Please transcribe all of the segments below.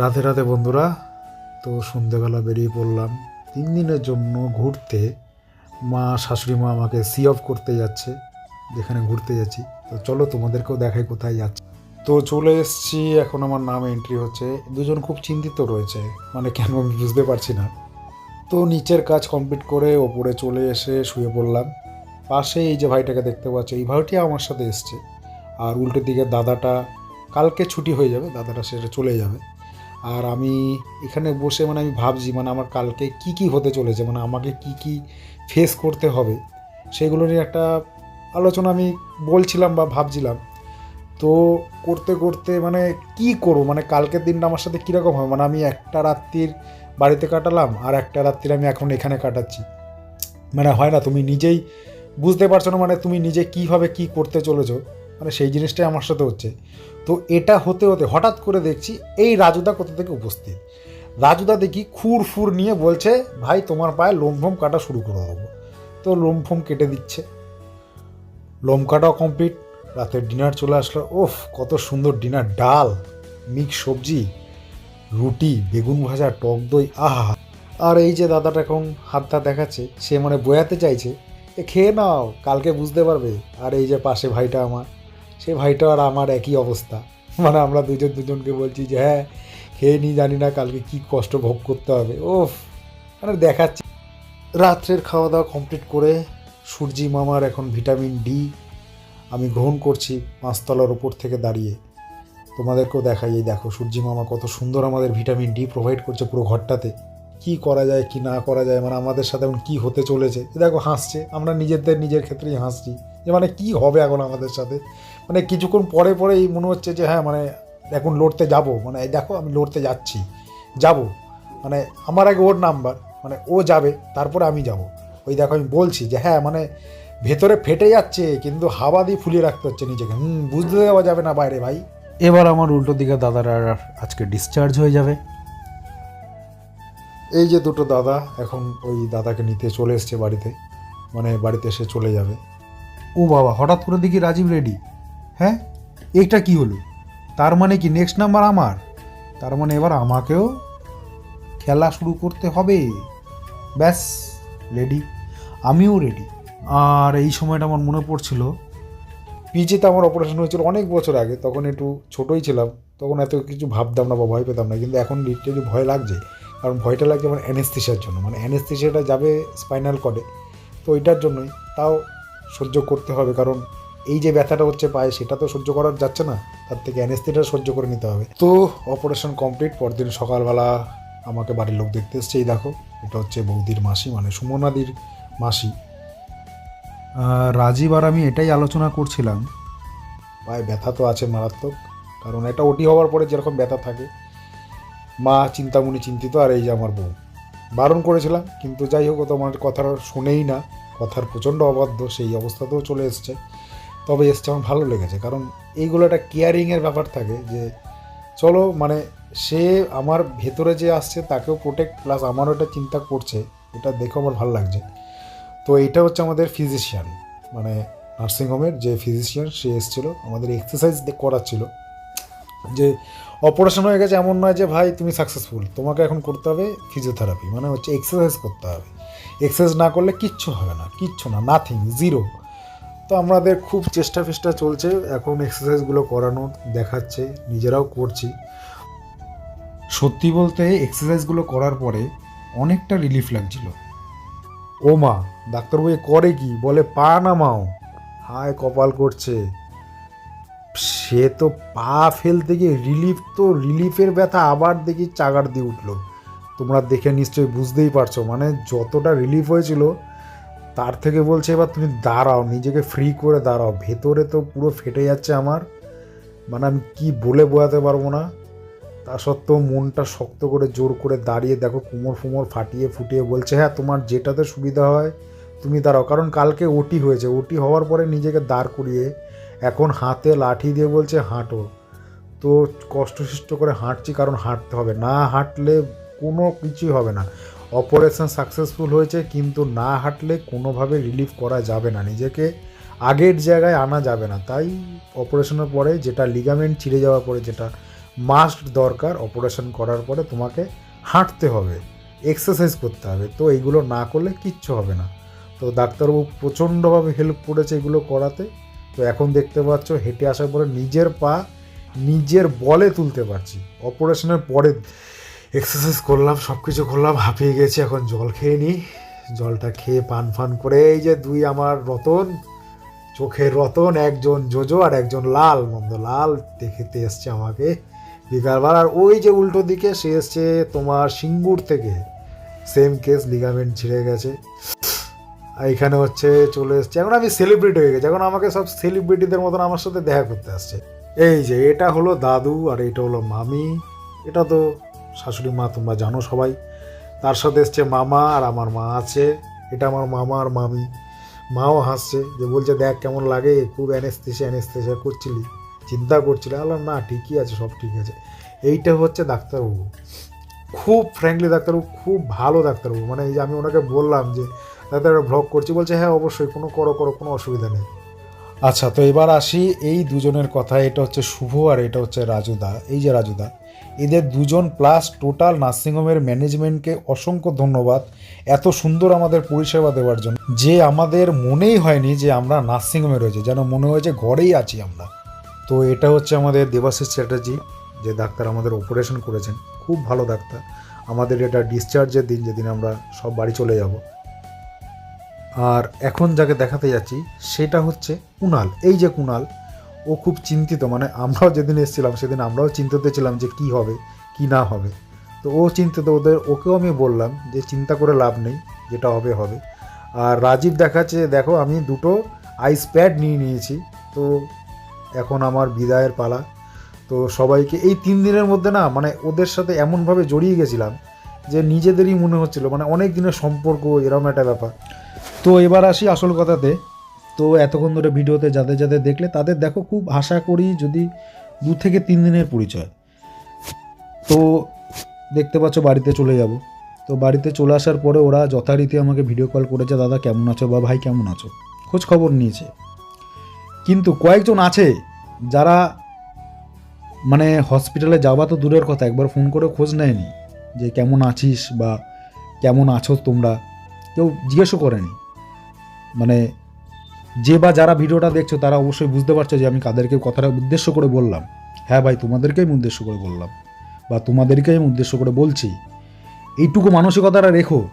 রাতে রাতে বন্ধুরা, তো সন্ধেবেলা বেরিয়ে পড়লাম। তিন দিনের জন্য ঘুরতে মা, শাশুড়ি মা আমাকে সি অফ করতে যাচ্ছে, যেখানে ঘুরতে যাচ্ছি। তো চলো তোমাদেরকেও দেখাই কোথায় যাচ্ছে। তো চলে এসেছি, এখন আমার নাম এন্ট্রি হচ্ছে। দুজন খুব চিন্তিত রয়েছে মানে কেন আমি বুঝতে পারছি না। তো নিচের কাজ কমপ্লিট করে ওপরে চলে এসে শুয়ে পড়লাম। পাশে এই যে ভাইটাকে দেখতে পাচ্ছি, এই ভাইটি আমার সাথে এসছে। আর উল্টো দিকে দাদাটা, কালকে ছুটি হয়ে যাবে, দাদাটা সেটা চলে যাবে। আর আমি এখানে বসে মানে আমি ভাবছি মানে আমার কালকে কি কি হতে চলেছে মানে আমাকে কি কি ফেস করতে হবে, সেগুলো নিয়ে একটা আলোচনা আমি বলছিলাম বা ভাবছিলাম। তো করতে করতে মানে কি করব মানে কালকের দিনটা আমার সাথে কীরকম হবে মানে আমি একটা রাত্রির বাড়িতে কাটালাম, আর একটা রাত্রির আমি এখন এখানে কাটাচ্ছি। মানে হয় না, তুমি নিজেই বুঝতে পারছ না মানে তুমি নিজে কীভাবে কি করতে চলেছো? মানে সেই জিনিসটাই আমার সাথে হচ্ছে। তো এটা হতে হতে হঠাৎ করে দেখছি এই রাজুদা কোথা থেকে উপস্থিত? রাজুদা দেখি খুর ফুর নিয়ে বলছে, ভাই, তোমার পায়ে লোমফোম কাটা শুরু করে দেবো। তো লোমফোম কেটে দিচ্ছে। লোম কাটাও কমপ্লিট রাতের ডিনার চলে আসলো। ওফ কত সুন্দর ডিনার ডাল মিক্স সবজি, রুটি, বেগুন ভাজা, টক দই, আহা। আর এই যে দাদাটা এখন হাত হাতটা দেখাচ্ছে, সে মানে বয়াতে চাইছে, এ খেয়ে নাও, কালকে বুঝতে পারবে। আর এই যে পাশে ভাইটা আমার। সে ভাইটা আর আমার একই অবস্থা। মানে আমরা দুজন দুজনকে বলছি যে হ্যাঁ খেয়ে নি, জানি না কালকে কি কষ্ট ভোগ করতে হবে। ওফ মানে দেখাচ্ছি। রাত্রের খাওয়া দাওয়া কমপ্লিট করে সূর্যি মামার এখন ভিটামিন ডি আমি গ্রহণ করছি পাঁচতলার ওপর থেকে দাঁড়িয়ে। তোমাদেরকেও দেখাই, এই দেখো সূর্যি মামা কত সুন্দর আমাদের ভিটামিন ডি প্রোভাইড করছে পুরো ঘরটাতে। কি করা যায়, কি না করা যায় মানে আমাদের সাথে এখন কী হতে চলেছে? দেখো হাসছে, আমরা নিজেদের, নিজের ক্ষেত্রেই হাসছি। যে মানে কি হবে এখন আমাদের সাথে? মানে কিছুক্ষণ পরে পরেই মনে হচ্ছে যে হ্যাঁ মানে এখন লড়তে যাব। মানে দেখো আমি লড়তে যাচ্ছি। যাব। মানে আমার আগে ওর নাম্বার মানে ও যাবে তারপরে আমি যাব। ওই দেখো আমি বলছি যে হ্যাঁ মানে ভেতরে ফেটে যাচ্ছে কিন্তু হাওয়া দিয়ে ফুলিয়ে রাখতে হচ্ছে নিজেকে। হুম বুঝতে দেওয়া যাবে না বাইরে ভাই। এবার আমার উল্টো দিকে দাদারা আজকে ডিসচার্জ হয়ে যাবে। এই যে দুটো দাদা এখন ওই দাদাকে নিতে চলে এসছে বাড়িতে। মানে বাড়িতে এসে চলে যাবে। ও বাবা হঠাৎ করে দেখি রাজীব রেডি। হ্যাঁ? এইটা কি হলো? তার মানে কি নেক্সট নাম্বার আমার? তার মানে এবার আমাকেও খেলা শুরু করতে হবে। ব্যাস রেডি আমিও রেডি আর এই সময়টা আমার মনে পড়ছিল, পিজিতে আমার অপারেশন হয়েছিল অনেক বছর আগে, তখন একটু ছোটোই ছিলাম, তখন এত কিছু ভাবতাম না বা ভয় পেতাম না, কিন্তু এখন লিটারেলি ভয় লাগছে, কারণ ভয়টা লাগছে আমার অ্যানেস্থিসিয়ার জন্য মানে অ্যানেস্থিসিয়াটা যাবে স্পাইনাল কর্ডে তো ওইটার জন্যই, তাও সহ্য করতে হবে, কারণ এই যে ব্যথাটা হচ্ছে পায়ে, সেটা তো সহ্য করা যাচ্ছে না। তার থেকে অ্যানেস্থিটা সহ্য করে নিতে হবে। তো অপারেশন কমপ্লিট পরদিন সকালবেলা আমাকে বাড়ির লোক দেখতে এসছে। এই দেখো, এটা হচ্ছে বৌদির মাসি মানে সুমনাদির মাসি। রাজীব আর আমি এটাই আলোচনা করছিলাম। পায়ে ব্যথা তো আছে মারাত্মক। কারণ এটা ওটি হওয়ার পরে যেরকম ব্যথা থাকে। মা চিন্তামণি চিন্তিত, আর এই যে আমার বউ। বারণ করেছিলাম, কিন্তু যাই হোক, ও তো আমার কথা শুনেই না। কথার প্রচণ্ড অবাধ্য, সেই অবস্থাতেও চলে এসছে। তবে এসছে আমার ভালো লেগেছে। কারণ এইগুলো একটা কেয়ারিংয়ের ব্যাপার থাকে যে, চলো মানে সে আমার ভেতরে যে আসছে তাকেও প্রোটেক্ট প্লাস আমারও এটা চিন্তা করছে, এটা দেখেও আমার ভালো লাগছে। তো এটা হচ্ছে আমাদের ফিজিশিয়ান মানে নার্সিংহোমের যে ফিজিশিয়ান সে এসেছিল, আমাদের এক্সারসাইজ করাচ্ছিল। যে অপারেশন হয়ে গেছে এমন নয় যে, ভাই, তুমি সাকসেসফুল তোমাকে এখন করতে হবে ফিজিওথেরাপি মানে হচ্ছে এক্সারসাইজ করতে হবে। এক্সারসাইজ না করলে কিচ্ছু হবে না, কিচ্ছু না নাথিং জিরো তো আমাদের খুব চেষ্টা ফেষ্টা চলছে এখন এক্সারসাইজগুলো করানো দেখাচ্ছে নিজেরাও করছি। সত্যি বলতে এক্সারসাইজগুলো করার পরে অনেকটা রিলিফ লাগছিল। ও মা ডাক্তারবাবু করে কি? বলে পা নামাও। হায় কপাল করছে। সে তো পা ফেলতে গিয়ে রিলিফ তো রিলিফের ব্যথা আবার দেখি চাগার দিয়ে উঠল। তোমরা দেখে নিশ্চয়ই বুঝতেই পারছ মানে যতটা রিলিফ হয়েছিল তার থেকে বলছে, এবার তুমি দাঁড়াও, নিজেকে ফ্রি করে দাঁড়াও। ভেতরে তো পুরো ফেটে যাচ্ছে আমার। মানে আমি কি বলে বোঝাতে পারব না? তা সত্ত্বেও মনটা শক্ত করে, জোর করে দাঁড়িয়ে দেখো, কুমোর ফুমোর ফাটিয়ে ফুটিয়ে বলছে হ্যাঁ তোমার যেটাতে সুবিধা হয়, তুমি দাঁড়াও। কারণ কালকে ওটি হয়েছে। ওটি হওয়ার পরে নিজেকে দাঁড় করিয়ে এখন হাতে লাঠি দিয়ে বলছে, হাঁটো। তো কষ্টসিষ্ট করে হাঁটছি, কারণ হাঁটতে হবে। না হাঁটলে কোনো কিছুই হবে না। অপারেশন সাকসেসফুল হয়েছে, কিন্তু না হাঁটলে কোনোভাবে রিলিফ করা যাবে না। নিজেকে আগের জায়গায় আনা যাবে না। তাই অপারেশনের পরে যেটা লিগামেন্ট ছিঁড়ে যাওয়ার পরে যেটা মাস্ট দরকার, অপারেশন করার পরে তোমাকে হাঁটতে হবে এক্সারসাইজ করতে হবে। তো এইগুলো না করলে কিচ্ছু হবে না। তো ডাক্তারবাবু প্রচণ্ডভাবে হেল্প করেছে এগুলো করাতে। তো এখন দেখতে পাচ্ছ, হেঁটে আসার পরে নিজের পা নিজের বলে তুলতে পারছি। অপারেশনের পরে এক্সারসাইজ করলাম সব কিছু করলাম, হাঁপিয়ে গেছি, এখন জল খেয়ে নিই। জলটা খেয়ে পান ফান করে, এই যে দুই আমার রতন, চোখের রতন, একজন জোজো আর একজন লাল, মন্দ লাল, দেখেতে এসছে আমাকে বিকালবার আর ওই যে উল্টো দিকে, সে এসছে তোমার সিঙ্গুর থেকে। সেম কেস লিগামেন্ট ছিঁড়ে গেছে। এখানে হচ্ছে, চলে এসছে। এখন আমি সেলিব্রিটি হয়ে গেছি। এখন আমাকে সব সেলিব্রিটিদের মতন আমার সাথে দেখা করতে আসছে। এই যে, এটা হলো দাদু আর এটা হলো মামি। এটা তো শাশুড়ি মা তোমরা জানো সবাই। তার সাথে এসছে মামা আর আমার মা আছে। এটা আমার মামা আর মামি। মাও হাসছে যে বলছে, দেখ কেমন লাগে, খুব অ্যানেস্থেসিয়া অ্যানেস্থেসিয়া করছিলি। চিন্তা করছিলি। আলাম না, ঠিকই আছে, সব ঠিক আছে। এইটা হচ্ছে ডাক্তারবাবু। খুব ফ্র্যাঙ্কলি ডাক্তারবাবু, খুব ভালো ডাক্তারবাবু। মানে এই যে আমি ওনাকে বললাম যে ডাক্তার ভ্লগ করছি। বলছে হ্যাঁ অবশ্যই, কোনো করো করো, কোনো অসুবিধা নেই। আচ্ছা তো এবার আসি এই দুজনের কথা। এটা হচ্ছে শুভ আর এটা হচ্ছে রাজুদা এই যে রাজুদা এদের দুজন প্লাস টোটাল নার্সিংহোমের ম্যানেজমেন্টকে অসংখ্য ধন্যবাদ এত সুন্দর আমাদের পরিষেবা দেওয়ার জন্য। যে আমাদের মনেই হয়নি যে আমরা নার্সিংহোমে রয়েছে, যেন মনে হয়েছে ঘরেই আছি আমরা। তো এটা হচ্ছে আমাদের দেবাশিস চ্যাটার্জি, যে ডাক্তার আমাদের অপারেশন করেছেন। খুব ভালো ডাক্তার। আমাদের এটা ডিসচার্জের দিন যেদিন আমরা সব বাড়ি চলে যাব। আর এখন যাকে দেখাতে যাচ্ছি, সেটা হচ্ছে কুনাল। এই যে কুনাল, ও খুব চিন্তিত। মানে আমরাও যেদিন এসেছিলাম, সেদিন আমরাও চিন্তিত ছিলাম যে কি হবে, কি না হবে। তো ও চিন্তিত, ওদের, ওকেও আমি বললাম যে চিন্তা করে লাভ নেই, যেটা হবে হবে। আর রাজীব দেখাচ্ছে, দেখো আমি দুটো আইস প্যাড নিয়ে নিয়েছি। তো এখন আমার বিদায়ের পালা। তো সবাইকে এই তিন দিনের মধ্যে না মানে ওদের সাথে এমনভাবে জড়িয়ে গেছিলাম যে নিজেদেরই মনে হচ্ছিল। মানে অনেক দিনের সম্পর্ক এরকম একটা ব্যাপার। তো এবার আসি আসল কথাতে। তো এতক্ষণ ধরে ভিডিওতে যাদের যাদের দেখলে তাদের দেখো খুব আশা করি যদি দু থেকে তিন দিনের পরিচয়। তো দেখতে পাচ্ছ বাড়িতে চলে যাব। তো বাড়িতে চলে আসার পরে ওরা যথারীতি আমাকে ভিডিও কল করেছে, দাদা কেমন আছো বা ভাই কেমন আছো? খোঁজ খবর নিয়েছে। কিন্তু কয়েকজন আছে যারা মানে হসপিটালে যাওয়া তো দূরের কথা, একবার ফোন করে খোঁজ নেয়নি যে কেমন আছিস বা কেমন আছো তোমরা। কেউ জিজ্ঞেসও করেনি। মানে যে বা যারা ভিডিওটা দেখছ, তারা অবশ্যই বুঝতে পারছ যে আমি কাদেরকে কথাটা উদ্দেশ্য করে বললাম। হ্যাঁ ভাই, তোমাদেরকেই আমি উদ্দেশ্য করে বললাম বা তোমাদেরকেই আমি উদ্দেশ্য করে বলছি। এইটুকু মানসিকতাটা রেখো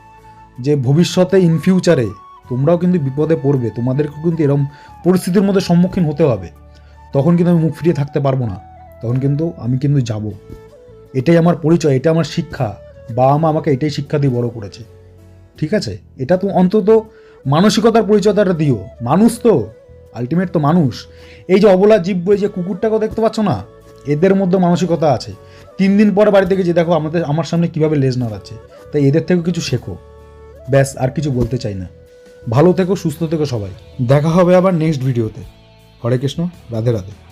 যে ভবিষ্যতে ইন ফিউচারে তোমরাও কিন্তু বিপদে পড়বে, তোমাদেরকেও কিন্তু এরকম পরিস্থিতির মধ্যে সম্মুখীন হতে হবে। তখন কিন্তু আমি মুখ ফিরিয়ে থাকতে পারব না। তখন কিন্তু আমি কিন্তু যাব। এটাই আমার পরিচয়, এটা আমার শিক্ষা। বাবা মা আমাকে এটাই শিক্ষা দিয়ে বড় করেছে। ঠিক আছে? এটা তো অন্তত মানসিকতার পরিচয়টা দিও। মানুষ তো আলটিমেট তো মানুষ। এই যে অবলা জীব বই যে কুকুরটাকেও দেখতে পাচ্ছ না? এদের মধ্যে মানসিকতা আছে। তিন দিন পরে বাড়ি থেকে যে দেখো, আমাদের, আমার সামনে কীভাবে লেজ নাড়াচ্ছে। তাই এদের থেকেও কিছু শেখো। ব্যাস, আর কিছু বলতে চাই না। ভালো থেকো, সুস্থ থেকো সবাই। দেখা হবে আবার নেক্সট ভিডিওতে হরে কৃষ্ণ, রাধে রাধে।